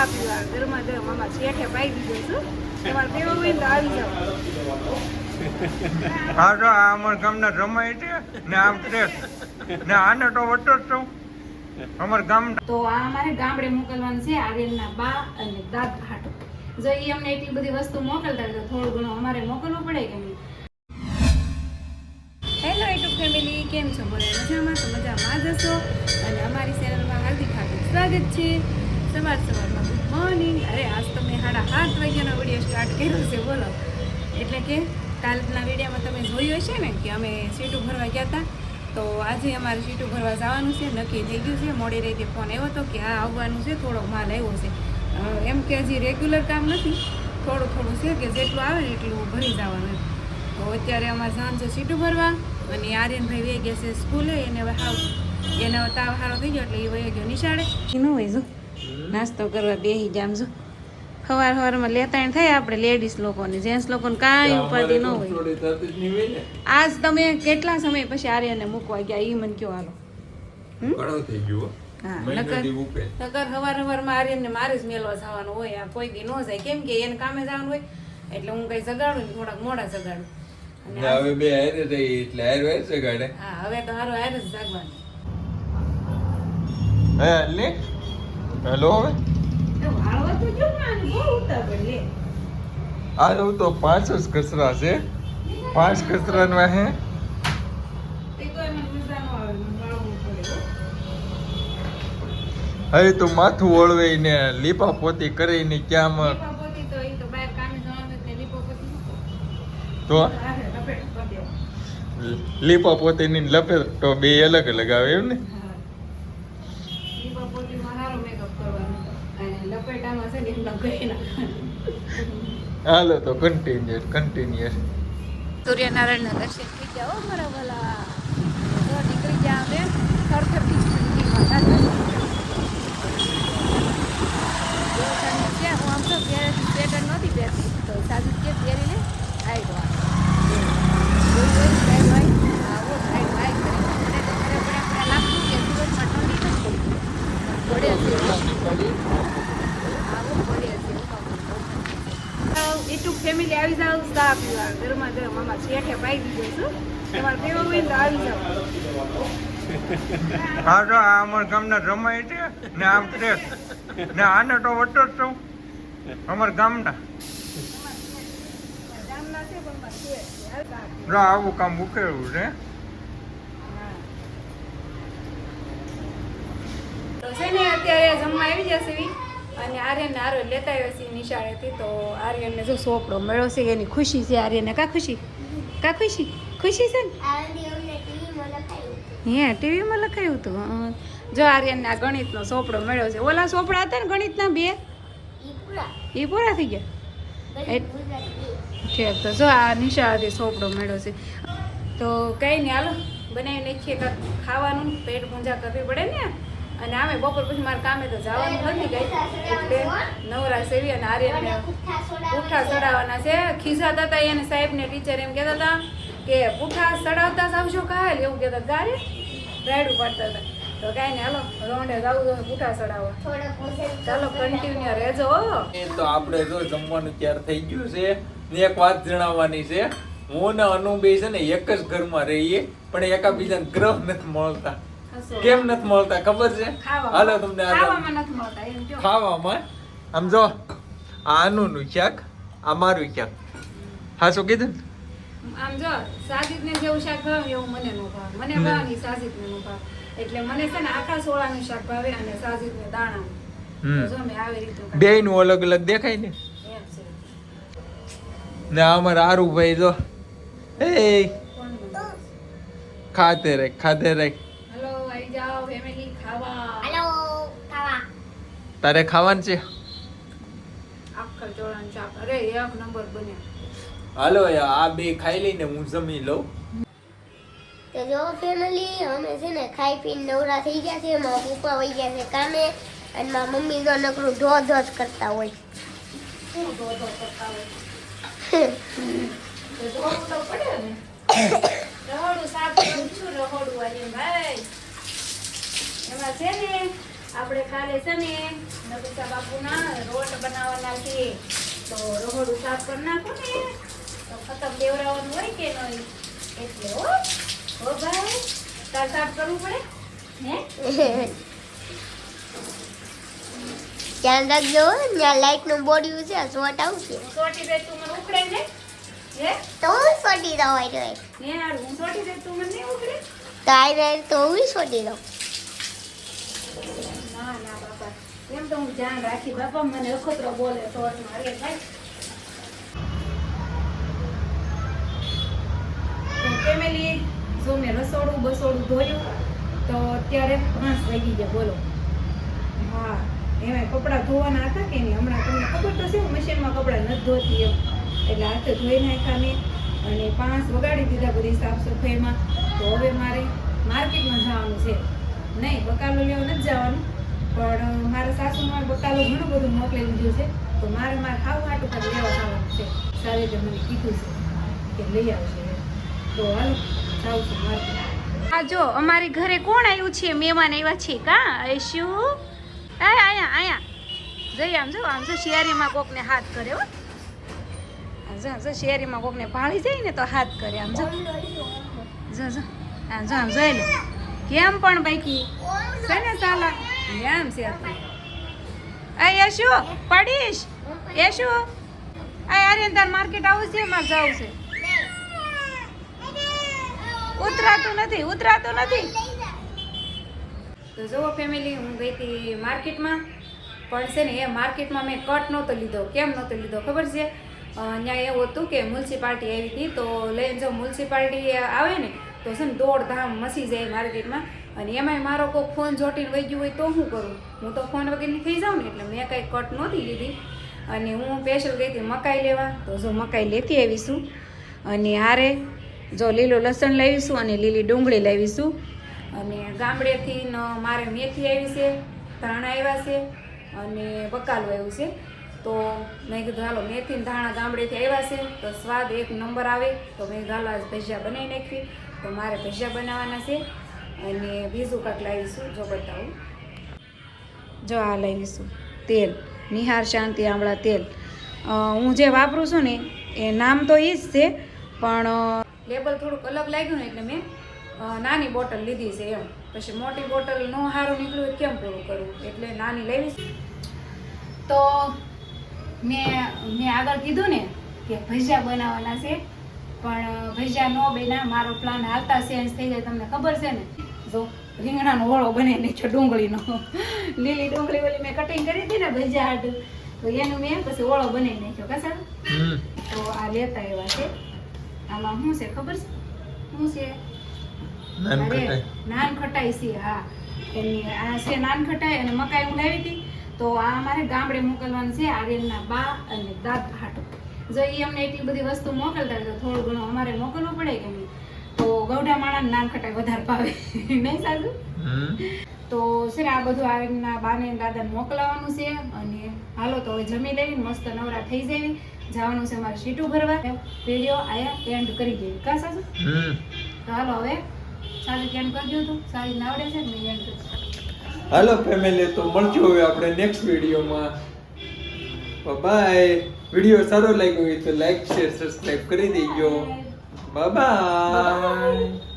ચા પીવા ગરમા ગરમ આમાં શેઠે પાઈ દીધો છું. તમારે પીવું હોય તો આવી જાઓ. હા તો આ અમારા ગામના રમાય છે ને આમ છે. ને આને તો વટો જ છું. અમારા ગામ તો આ અમારે ગામડે મોકલવાનું છે આર્યનના બા અને દાદ હાટો જો એ અમને એટલી બધી વસ્તુ મોકલતા તો થોડું ઘણું અમારે મોકલવું પડે કે હેલો યુટ્યુબ ફેમિલી કેમ છો? બધા મજામાં? તો મજામાં જ હશો. અને અમારી ચેનલમાં હાર્દિક હાર્દિક સ્વાગત છે. સવાર સવારમાં ગુડ મોર્નિંગ અરે, આજ તો મેં સાડા સાત વાગ્યાનો વીડિયો સ્ટાર્ટ કર્યો છે, બોલો. એટલે કે કાલના વિડીયોમાં તમે જોયું હશે ને કે અમે સીટું ભરવા ગયા હતા. તો આજે અમારે સીટું ભરવા જવાનું છે, નક્કી થઈ ગયું છે. મોડી રાતે ફોન આવ્યો હતો કે હા આવવાનું છે, થોડોક માલ આવ્યો છે. એમ કે હજી રેગ્યુલર કામ નથી. થોડું થોડું છે કે જેટલું આવે ને એટલું ભરી જવાનું. તો અત્યારે અમારે સાંજે સીટું ભરવા અને આર્યનભાઈ વહી ગયા છે સ્કૂલે. એને હવે એને તાવ સારો થઈ ગયો એટલે એ વહી ગયો નિશાળે. ન હોય નાસ્તો કરવા બેસી જામ જો. સવાર સવારમાં લેતા થાય આપણે લેડીઝ લોકોને. જેન્ટ્સ લોકોને કાંઈ ઉપાધિ ન હોય. આજ તમે કેટલા સમય પછી આર્યને મૂકવા ગયા એ મને કયો હાલો. ઘણો થઈ ગયો હા. નકર નકર હવાર હવારમાં આર્યનને મારે જ મેલવા જવાનું હોય આ કોઈ દી ન જાય. કેમ કે એને કામે જવાનું હોય એટલે હું કઈ જગાડું થોડાક મોડા જગાડું. હવે બે હારે થઈ એટલે હારે હારે છે ગાડે હા હવે તો હારો હારે જ જાગવાનું. હે લે. હેલો હવે? ને આ રહું તો પાંચ જ કચરા છે. પાંચ કચરાના હે. તો ન. હવે તો માથું ઓળવાઈને લીપા પોતી ક્યાં લીપાપોતી ન કરો. તો કરી. લીપા પોતીની લપેટ તો બે અલગ અલગ આવે એમ ને? લીપાપોતીમાં હારો makeup કરવાનો. અને લપેટામાં છે ને એમના ગઈ નાખવાનું. હાલો તો કન્ટિન્યુ કન્ટિન્યુઅસ સૂર્યનારાયણના દર્શન થઈ ગયા હો મારા ભલા જો નીકળી ગયા અમે સરસ ઠંડીમાં જો ઠંડી છે હું આમ તો પહેરેથી સ્વેટર નહોતી પહેરતી તો સાજુ કે પહેરીને આવી ગયો આવો સાઈડ વાઈ કરી મને તો ખરે પડે આપણે લાગતું કે સુરતમાં ઠંડી નથી પડે છે આવો પડે છે યુટ્યુબ ફેમિલી આવી જાવ ચા પીવા. ગરમ આમાં શેઠે પાઈ દીધો છું. તમારે પીવું હોય તો આવી જાવ હા તો આ અમારા ગામના રમાય છે ને આમ છે ને આને તો વટો જ છું. અમારા ગામના. આવું કામ ઉકેલું છે. તો છે ને અત્યારે જમવા આવી જશે. અને આર્યન આરો લેતા આવ્યો છે નિશાળેથી, તો આર્યનને જો સોપડો મળ્યો છે, એની ખુશી છે આર્યનને કા ખુશી? કા ખુશી? ખુશી છે ને? હે, ટીવીમાં લખાયું હતું. જો આર્યનને આ ગણિતનો સોપડો મળ્યો છે. ઓલા સોપડા હતા ને ગણિતના બે? એ પૂરા થઈ ગયા? ઠીક, તો જો આ નિશાળથી સોપડો મળ્યો છે. તો કંઈ નહીં હાલો. બનાવી નાખીએ ખાવાનું. પેટ પૂંજા કરવી પડે ને? અને આમે બપોર પછી મારે કામે તો જવાનું નથી ગઈ. એટલે નવરા સેવી અને આર્યન પૂઠા ચડાવવાના છે. ખીજાતા હતા એને સાહેબને ટીચર એમ કહેતા હતા કે પૂઠા ચડાવતા જ આવશો કાલ. એવું કહેતા હતા. ગારે રાયડું પાડતા હતા. તો કાંઈ નહીં હાલો રોંડે જાવું તો પૂઠા ચડાવવા ચાલો કન્ટિન્યુ રહેજો હો. એ તો આપણે જો જમવાનું તૈયાર થઈ ગયું છે. ને એક વાત જણાવવાની છે. હું ને અનુબે છે ને એક જ ઘરમાં રહીએ પણ એકાબીજાને ગ્રહ નથી મળતા. કેમ નથી મળતા? ખબર છે? હાલો તમને ખાવામાં સમજો. આમ જો આ આનુનું શાક આ મારું શાક. હા શું કીધું? ને? આમ જો સાજીદને જેવું શાક ભાવે એવું મને નો ભાવે. મને ભાવે ને નો ભાવે. એટલે મને છે ને આખા સોળાનું શાક ભાવે અને સાજીદને દાણાનું. હમ. તો જો મેં આવી રીતનું બે નું અલગ અલગ દેખાય ને? ને અમારા આરુભાઈ જો એ ખાતે રે ખાતે રે. હલો આવી જાઓ ખાવા. તારે ખાવાનું છે? આખા ચોળાનું શાક અરે એક નંબર બન્યા. હાલો આ બે ખાઈ લઈને હું જમી લઉં. તો જો ફેમિલી અમે છે ને ખાઈ પીને નવરા થઈ ગયા છે મારા પપ્પા વહી ગયા છે કામે. અને મારા મમ્મી તો નકરું ધો ધો કરતા હોય. શું ધોધો કરતા હોય? તો ધોવું તો પડે ને. રહોડું સાફ કરું છું રહોડું આજે ભાઈ એમાં છે ને આપણે કાલે છે ને નગુસા બાપુના રોટ બનાવવાના છે તો રહોડું સાફ કરી નાખો ને. તો ખતમ દેવરાવાનું હોય કે નહીં એટલે હો હો ભાઈ તાર સાફ કરવું પડે? હે? ધ્યાન રાખજો ત્યાં લાઈટનું બોડ્યું છે શોર્ટ આવશે સોટી દે તું મને ઉકળે ને? હે? તો હું છોડી દઉં હોય તો ને હું સોટી દે તું મને નહીં ઉખડે તો આ રહે તો હું સોટી દઉં. ના ના બાપા એમ તો હું ધ્યાન રાખી બાપા મને અખતરો બોલે શોર્ટ મારે ભાઈ ફેમિલી જો મેં રસોડું બસોડું ધોયું તો અત્યારે પાંચ વાગી ગયા બોલો હા એમાં કપડાં ધોવાના હતા કે નહીં હમણાં તમને ખબર તો છે મશીનમાં કપડાં નથી ધોતી એમ એટલે હાથે ધોઈ નાખ્યા અને પાંચ વગાડી દીધા બધી સાફ સફાઈમાં. તો હવે મારે માર્કેટમાં જવાનું છે. નહીં બકાલો લેવા નથી જવાનું. પણ મારા સાસુમાં બકાલો ઘણું બધું મોકલી દીધું છે. તો મારે મારે ખાવું આટું પર લેવા જવાનું છે. સારી રીતે મને કીધું છે કે લઈ આવશે તો હાલ જાઉં છું મારે આ જો અમારી ઘરે કોણ આવ્યું છે? મહેમાન આવ્યા છે કા? શું? એ આયા આયા. જઈ આમ જો આમ જો શિયારીમાં કોકને હાથ કરે હો. આમ જો જો શિયારીમાં કોકને ભાળી જાય ને તો હાથ કરે. આમ જો. જો જો. આમ જો આમ જોઈ લે. કેમ પણ બાકી? છે ને સાલા? એમ છે આ યશુ, પડીશ? યશુ? આ આર્યન, તાર માર્કેટ આવું છે? મારે જવું છે. ઉતરાતું નથી ઉતરાતું નથી. તો જુઓ ફેમિલી હું ગઈ હતી માર્કેટમાં, પણ છે ને એ માર્કેટમાં મેં કટ નહોતો લીધો. કેમ નહોતો લીધો? ખબર છે? અહીંયા એવું હતું કે મ્યુનિસિપાલિટી આવી હતી, તો લઈને જો મ્યુનિસિપાલિટી આવે ને તો છે ને દોડધામ મસી જાય માર્કેટમાં. અને એમાંય મારો કોઈ ફોન જોટીને વહી ગયું હોય તો શું કરું? હું તો ફોન વગરની થઈ જાઉં ને એટલે મેં કાંઈ કટ નહોતી લીધી. અને હું સ્પેશિયલ ગઈ હતી મકાઈ લેવા? તો જો મકાઈ લેતી આવીશું. અને હારે જો લીલું લસણ લાવીશું અને લીલી ડુંગળી લાવીશું. અને ગામડેથી મારે મેથી આવી છે, ધાણા આવ્યા છે, અને બકાલું આવ્યું છે. તો મેં કીધું, હાલો મેથી ધાણા ગામડેથી આવ્યા છે, તો સ્વાદ એક નંબર આવે. તો મેં ગાલા ભજીયા બનાવી નાખવી. તો મારે ભજીયા બનાવવાના છે અને બીજું કાંક લાવીશું. જો બતાવું. જો આ લાવીશું. તેલ. નિહાર શાંતિ આમળા તેલ. હું જે વાપરું છું ને, એ નામ તો એ જ છે, પણ લેબલ થોડુંક અલગ લાગ્યું ને એટલે મેં નાની બોટલ લીધી છે એમ. પછી મોટી બોટલ નો સારું નીકળ્યું કેમ પૂરું કરવું? એટલે નાની લેવી તો મેં મેં આગળ કીધું ને કે ભજીયા બનાવવાના છે. પણ ભજીયા નો બેના મારો પ્લાન હાલતા ચેન્જ થઈ જાય તમને ખબર છે ને? જો રીંગણાનો ઓળો બને નાખ્યો ડુંગળીનો. લીલી ડુંગળી ઓલી મેં કટિંગ કરી હતી ને ભજીયા હાટ તો એનું મેં પછી ઓળો બનાવી નાખ્યો કસા તો આ લેતા એવા છે. આમાં શું છે ખબર છે? શું છે? નાન ખટાઈ. છે હા. એની આ છે નાન ખટાઈ અને મકાઈ હું લાવી હતી. તો આ અમારે ગામડે મોકલવાનું છે આર્યનના બા અને દાદા જો એ અમને એટલી બધી વસ્તુ મોકલતા તો થોડું ઘણું અમારે મોકલવું પડે કે નહીં? તો ગૌડા માણા નાન ખટાઈ વધારે ભાવે. નહીં સાચું તો છે ને આ બધું આર્યનના બાને દાદા દાદાને મોકલાવાનું છે અને હાલો તો હવે જમી લેવી મસ્ત નવરા થઈ જવી જવાનું છે મારે સીટું ભરવા. વીડિયો આયા એન્ડ કરી દેવી કા સાસુ? તો હાલો હવે સારી કેમ કરજો તું સારી નાવડે છે ને મેં કીધું. હાલો ફેમિલી તો મળજો હવે આપણે નેક્સ્ટ વિડીયોમાં. બાય વીડિયો સારો લાગ્યો હોય તો લાઈક શેર સબસ્ક્રાઈબ કરી દેજો. બાય